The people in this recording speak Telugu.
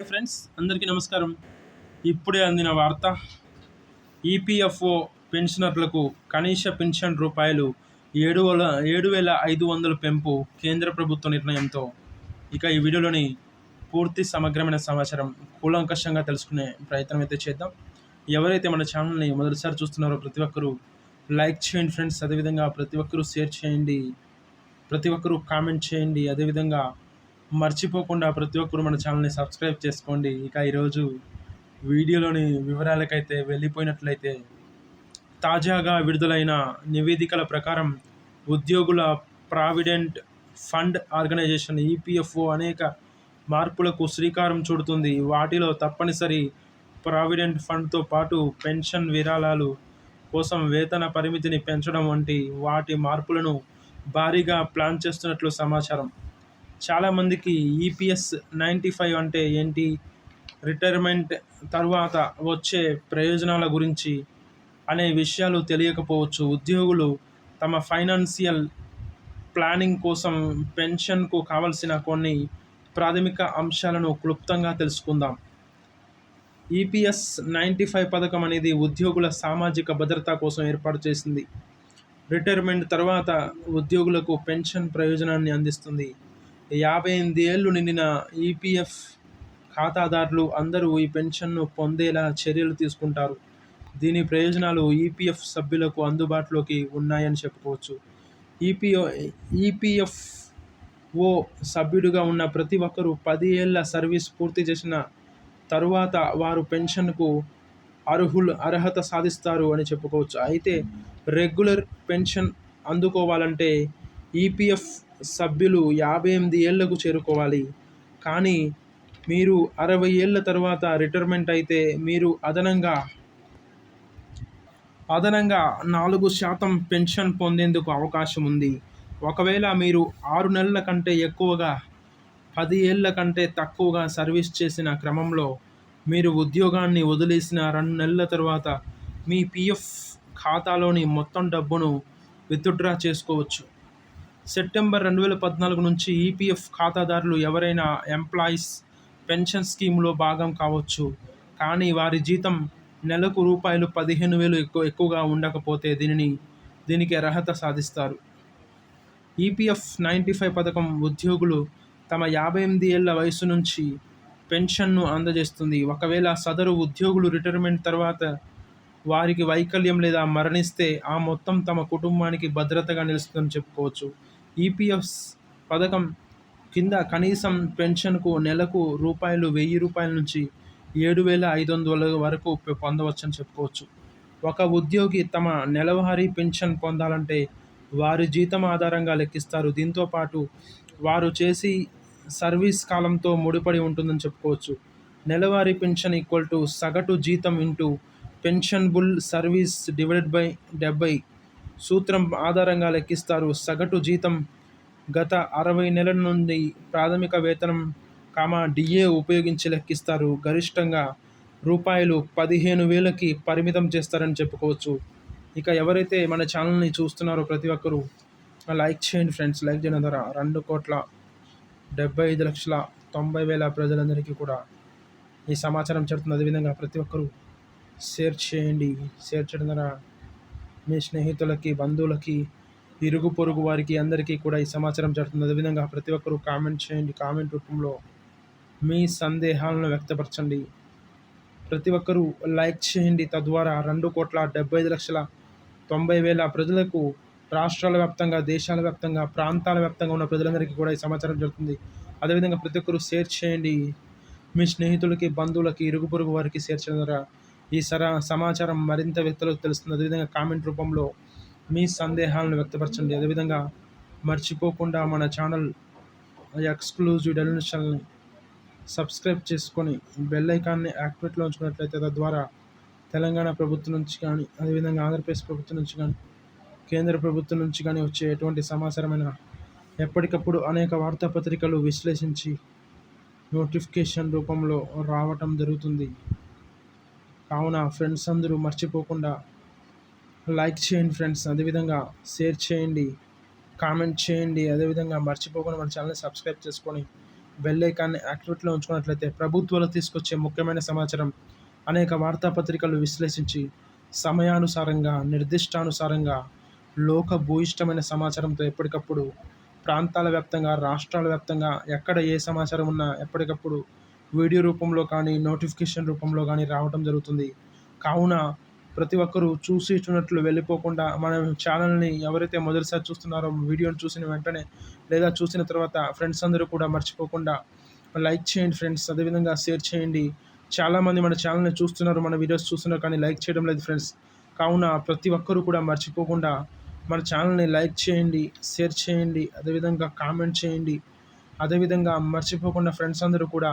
ఫ్రెండ్స్ అందరికీ నమస్కారం. ఇప్పుడే అందిన వార్త ఈపీఎఫ్ఓ పెన్షనర్లకు కనీస పెన్షన్ రూపాయలు ఏడు వేల ఏడు వేల ఐదు వందల పెంపు కేంద్ర ప్రభుత్వ నిర్ణయంతో. ఇక ఈ వీడియోలోని పూర్తి సమగ్రమైన సమాచారం కూలంకషంగా తెలుసుకునే ప్రయత్నం అయితే చేద్దాం. ఎవరైతే మన ఛానల్ని మొదటిసారి చూస్తున్నారో ప్రతి ఒక్కరూ లైక్ చేయండి ఫ్రెండ్స్. అదేవిధంగా ప్రతి ఒక్కరూ షేర్ చేయండి. ప్రతి ఒక్కరూ కామెంట్ చేయండి. అదేవిధంగా మర్చిపోకుండా ప్రతి ఒక్కరు మన ఛానల్ని సబ్స్క్రైబ్ చేసుకోండి. ఇక ఈరోజు వీడియోలోని వివరాలకైతే వెళ్ళిపోయినట్లయితే తాజాగా విడుదలైన నివేదికల ప్రకారం ఉద్యోగుల ప్రావిడెంట్ ఫండ్ ఆర్గనైజేషన్ ఈపీఎఫ్ఓ అనేక మార్పులకు శ్రీకారం చుడుతుంది. వాటిలో తప్పనిసరి ప్రావిడెంట్ ఫండ్తో పాటు పెన్షన్ విరాళాలు కోసం వేతన పరిమితిని పెంచడం వంటి వాటి మార్పులను భారీగా ప్లాన్ చేస్తున్నట్లు సమాచారం. చాలామందికి ఈపీఎస్ నైంటీ ఫైవ్ అంటే ఏంటి? రిటైర్మెంట్ తర్వాత వచ్చే ప్రయోజనాల గురించి అనే విషయాలు తెలియకపోవచ్చు. ఉద్యోగులు తమ ఫైనాన్షియల్ ప్లానింగ్ కోసం పెన్షన్కు కావలసిన కొన్ని ప్రాథమిక అంశాలను క్లుప్తంగా తెలుసుకుందాం. ఈపీఎస్ నైంటీ ఫైవ్ పథకం అనేది ఉద్యోగుల సామాజిక భద్రత కోసం ఏర్పాటు చేసింది. రిటైర్మెంట్ తర్వాత ఉద్యోగులకు పెన్షన్ ప్రయోజనాన్ని అందిస్తుంది. యాభై ఎనిమిది ఏళ్ళు నిండిన ఈపీఎఫ్ ఖాతాదారులు అందరూ ఈ పెన్షన్ను పొందేలా చర్యలు తీసుకుంటారు. దీని ప్రయోజనాలు ఈపీఎఫ్ సభ్యులకు అందుబాటులోకి ఉన్నాయని చెప్పుకోవచ్చు. ఈపీఓ ఈపీఎఫ్ ఓ సభ్యుడిగా ఉన్న ప్రతి ఒక్కరూ పది ఏళ్ళ సర్వీస్ పూర్తి చేసిన తరువాత వారు పెన్షన్కు అర్హులు అర్హత సాధిస్తారు అని చెప్పుకోవచ్చు. అయితే రెగ్యులర్ పెన్షన్ అందుకోవాలంటే ఈపీఎఫ్ సభ్యులు యాభై ఎనిమిది ఏళ్ళకు చేరుకోవాలి. కానీ మీరు అరవై ఏళ్ళ తర్వాత రిటైర్మెంట్ అయితే మీరు అదనంగా అదనంగా నాలుగు శాతం పెన్షన్ పొందేందుకు అవకాశం ఉంది. ఒకవేళ మీరు ఆరు నెలల కంటే ఎక్కువగా పది ఏళ్ళ కంటే తక్కువగా సర్వీస్ చేసిన క్రమంలో మీరు ఉద్యోగాన్ని వదిలేసిన రెండు నెలల తర్వాత మీ పిఎఫ్ ఖాతాలోని మొత్తం డబ్బును విత్డ్రా చేసుకోవచ్చు. సెప్టెంబర్ రెండు వేల పద్నాలుగు నుంచి ఈపీఎఫ్ ఖాతాదారులు ఎవరైనా ఎంప్లాయీస్ పెన్షన్ స్కీమ్లో భాగం కావచ్చు. కానీ వారి జీతం నెలకు రూపాయలు పదిహేను వేలు ఎక్కువ ఎక్కువగా ఉండకపోతే దీనిని దీనికి అర్హత సాధిస్తారు. ఈపీఎఫ్ నైంటీ ఫైవ్ పథకం ఉద్యోగులు తమ యాభై ఎనిమిది ఏళ్ళ వయసు నుంచి పెన్షన్ను అందజేస్తుంది. ఒకవేళ సదరు ఉద్యోగులు రిటైర్మెంట్ తర్వాత వారికి వైకల్యం లేదా మరణిస్తే ఆ మొత్తం తమ కుటుంబానికి భద్రతగా నిలుస్తుందని చెప్పుకోవచ్చు. ఈపీఎఫ్ పథకం కింద కనీసం పెన్షన్కు నెలకు రూపాయలు వెయ్యి రూపాయల నుంచి ఏడు వేల ఐదు వందల వరకు పొందవచ్చని చెప్పుకోవచ్చు. ఒక ఉద్యోగి తమ నెలవారీ పెన్షన్ పొందాలంటే వారి జీతం ఆధారంగా లెక్కిస్తారు. దీంతో పాటు వారు చేసి సర్వీస్ కాలంతో ముడిపడి ఉంటుందని చెప్పుకోవచ్చు. నెలవారీ పెన్షన్ ఈక్వల్ టు సగటు జీతం into pensionable service divided by డెబ్బై సూత్రం ఆధారంగా లెక్కిస్తారు. సగటు జీతం గత అరవై నెలల నుండి ప్రాథమిక వేతనం కామా డిఏ ఉపయోగించి లెక్కిస్తారు. గరిష్టంగా రూపాయలు పదిహేను వేలకి పరిమితం చేస్తారని చెప్పుకోవచ్చు. ఇక ఎవరైతే మన ఛానల్ని చూస్తున్నారో ప్రతి ఒక్కరూ లైక్ చేయండి ఫ్రెండ్స్. లైక్ చేయడం ద్వారా రెండు కోట్ల డెబ్బై ఐదు లక్షల తొంభై వేల ప్రజలందరికీ కూడా ఈ సమాచారం చెడుతుంది అదేవిధంగా ప్రతి ఒక్కరూ షేర్ చేయండి. షేర్ చేయడం ద్వారా మీ స్నేహితులకి బంధువులకి ఇరుగు పొరుగు వారికి అందరికీ కూడా ఈ సమాచారం జరుగుతుంది. అదేవిధంగా ప్రతి ఒక్కరూ కామెంట్ చేయండి. కామెంట్ రూపంలో మీ సందేహాలను వ్యక్తపరచండి. ప్రతి ఒక్కరూ లైక్ చేయండి. తద్వారా రెండు కోట్ల డెబ్బై ఐదు లక్షల తొంభై వేల ప్రజలకు రాష్ట్రాల వ్యాప్తంగా దేశాల వ్యాప్తంగా ప్రాంతాల వ్యాప్తంగా ఉన్న ప్రజలందరికీ కూడా ఈ సమాచారం జరుగుతుంది. అదేవిధంగా ప్రతి ఒక్కరూ షేర్ చేయండి. మీ స్నేహితులకి బంధువులకి ఇరుగు పొరుగు వారికి షేర్ చేయడం ద్వారా ఈ సరా సమాచారం మరింత వ్యక్తులకు తెలుస్తుంది. అదేవిధంగా కామెంట్ రూపంలో మీ సందేహాలను వ్యక్తపరచండి. అదేవిధంగా మర్చిపోకుండా మన ఛానల్ ఎక్స్క్లూజివ్ డెలినేషన్ని సబ్స్క్రైబ్ చేసుకొని బెల్ ఐకాన్ని యాక్టివేట్లో ఉంచుకున్నట్లయితే తద్వారా తెలంగాణ ప్రభుత్వం నుంచి కానీ అదేవిధంగా ఆంధ్రప్రదేశ్ ప్రభుత్వం నుంచి కానీ కేంద్ర ప్రభుత్వం నుంచి కానీ వచ్చే ఎటువంటి సమాచారమైన ఎప్పటికప్పుడు అనేక వార్తాపత్రికలు విశ్లేషించి నోటిఫికేషన్ రూపంలో రావటం జరుగుతుంది. కావున ఫ్రెండ్స్ అందరూ మర్చిపోకుండా లైక్ చేయండి ఫ్రెండ్స్. అదేవిధంగా షేర్ చేయండి కామెంట్ చేయండి. అదేవిధంగా మర్చిపోకుండా మన ఛానల్ని సబ్స్క్రైబ్ చేసుకొని బెల్ ఐకాన్ని యాక్టివేట్లో ఉంచుకున్నట్లయితే ప్రభుత్వాలు తీసుకొచ్చే ముఖ్యమైన సమాచారం అనేక వార్తాపత్రికలు విశ్లేషించి సమయానుసారంగా నిర్దిష్టానుసారంగా లోక భూయిష్టమైన సమాచారంతో ఎప్పటికప్పుడు ప్రాంతాల వ్యాప్తంగా రాష్ట్రాల వ్యాప్తంగా ఎక్కడ ఏ సమాచారం ఉన్నా ఎప్పటికప్పుడు వీడియో రూపంలో కానీ నోటిఫికేషన్ రూపంలో కానీ రావడం జరుగుతుంది. కావున ప్రతి ఒక్కరూ చూసి చూసినట్లు వెళ్ళిపోకుండా మన ఛానల్ని ఎవరైతే మొదటిసారి చూస్తున్నారో వీడియోని చూసిన వెంటనే లేదా చూసిన తర్వాత ఫ్రెండ్స్ అందరూ కూడా మర్చిపోకుండా లైక్ చేయండి ఫ్రెండ్స్. అదేవిధంగా షేర్ చేయండి. చాలామంది మన ఛానల్ని చూస్తున్నారు మన వీడియోస్ చూస్తున్నారు కానీ లైక్ చేయడం లేదు ఫ్రెండ్స్. కావున ప్రతి ఒక్కరూ కూడా మర్చిపోకుండా మన ఛానల్ని లైక్ చేయండి షేర్ చేయండి అదేవిధంగా కామెంట్ చేయండి. అదేవిధంగా మర్చిపోకుండా ఫ్రెండ్స్ అందరూ కూడా